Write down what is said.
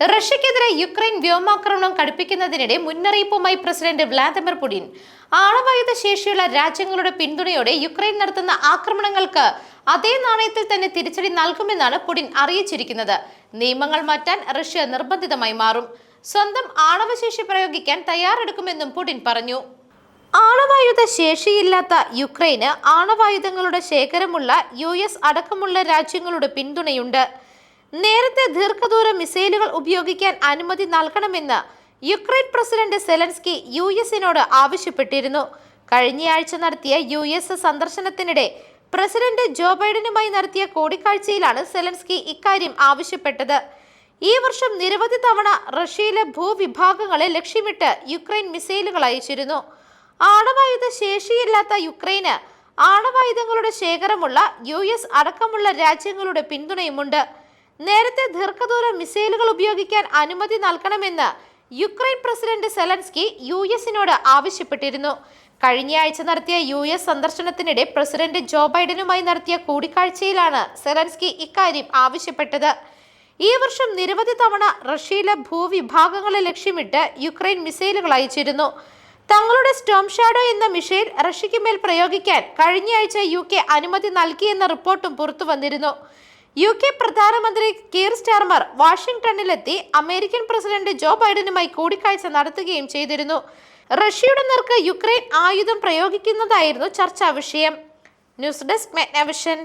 റഷ്യക്കെതിരെ Ukraine വ്യോമാക്രമണം കടുപ്പിക്കുന്നതിനിടെ മുന്നറിയിപ്പുമായി president Vladimir Putin. ആണവായുധ ശേഷിയുള്ള രാജ്യങ്ങളുടെ പിന്തുണയോടെ യുക്രൈൻ നടത്തുന്ന ആക്രമണങ്ങൾക്ക് അതേ നാണയത്തിൽ തന്നെ തിരിച്ചടി നൽകുമെന്നാണ് പുടിൻ അറിയിച്ചിരിക്കുന്നത്. നിയമങ്ങൾ മാറ്റാൻ റഷ്യ നിർബന്ധിതമായി മാറും. സ്വന്തം ആണവശേഷി പ്രയോഗിക്കാൻ തയ്യാറെടുക്കുമെന്നും പുടിൻ പറഞ്ഞു. ആണവായുധ ശേഷിയില്ലാത്ത യുക്രൈന് ആണവായുധങ്ങളുടെ ശേഖരമുള്ള യു അടക്കമുള്ള രാജ്യങ്ങളുടെ പിന്തുണയുണ്ട്. നേരത്തെ ദീർഘദൂര മിസൈലുകൾ ഉപയോഗിക്കാൻ അനുമതി നൽകണമെന്ന് യുക്രൈൻ പ്രസിഡന്റ് സെലൻസ്കി യു എസിനോട് ആവശ്യപ്പെട്ടിരുന്നു. കഴിഞ്ഞയാഴ്ച നടത്തിയ യു എസ് സന്ദർശനത്തിനിടെ പ്രസിഡന്റ് ജോ ബൈഡനുമായി നടത്തിയ കൂടിക്കാഴ്ചയിലാണ് സെലൻസ്കി ഇക്കാര്യം ആവശ്യപ്പെട്ടത്. ഈ വർഷം നിരവധി തവണ റഷ്യയിലെ ഭൂവിഭാഗങ്ങളെ ലക്ഷ്യമിട്ട് യുക്രൈൻ മിസൈലുകൾ അയച്ചിരുന്നു. ആണവായുധ ശേഷിയില്ലാത്ത യുക്രൈന് ആണവായുധങ്ങളുടെ ശേഖരമുള്ള യു എസ് അടക്കമുള്ള രാജ്യങ്ങളുടെ പിന്തുണയുമുണ്ട്. നേരത്തെ ദീർഘദൂര മിസൈലുകൾ ഉപയോഗിക്കാൻ അനുമതി നൽകണമെന്ന് യുക്രൈൻ പ്രസിഡന്റ് സെലൻസ്കി യു എസിനോട് ആവശ്യപ്പെട്ടിരുന്നു. കഴിഞ്ഞയാഴ്ച നടത്തിയ യു എസ് സന്ദർശനത്തിനിടെ പ്രസിഡന്റ് ജോ ബൈഡനുമായി നടത്തിയ കൂടിക്കാഴ്ചയിലാണ് സെലൻസ്കി ഇക്കാര്യം ആവശ്യപ്പെട്ടത്. ഈ വർഷം നിരവധി തവണ റഷ്യയിലെ ഭൂവിഭാഗങ്ങളെ ലക്ഷ്യമിട്ട് യുക്രൈൻ മിസൈലുകൾ അയച്ചിരുന്നു. തങ്ങളുടെ സ്റ്റോം ഷാഡോ എന്ന മിസൈൽ റഷ്യയ്ക്ക് മേൽ പ്രയോഗിക്കാൻ കഴിഞ്ഞയാഴ്ച യു കെ അനുമതി നൽകിയെന്ന റിപ്പോർട്ടും പുറത്തു വന്നിരുന്നു യു കെ പ്രധാനമന്ത്രി കീർ സ്റ്റാർമർ വാഷിംഗ്ടണിലെത്തി അമേരിക്കൻ പ്രസിഡന്റ് ജോ ബൈഡനുമായി കൂടിക്കാഴ്ച നടത്തുകയും ചെയ്തിരുന്നു. റഷ്യയുടെ നേർക്ക് യുക്രൈൻ ആയുധം പ്രയോഗിക്കുന്നതായിരുന്നു ചർച്ചാ വിഷയം. News desk മെഗ്നവിഷൻ.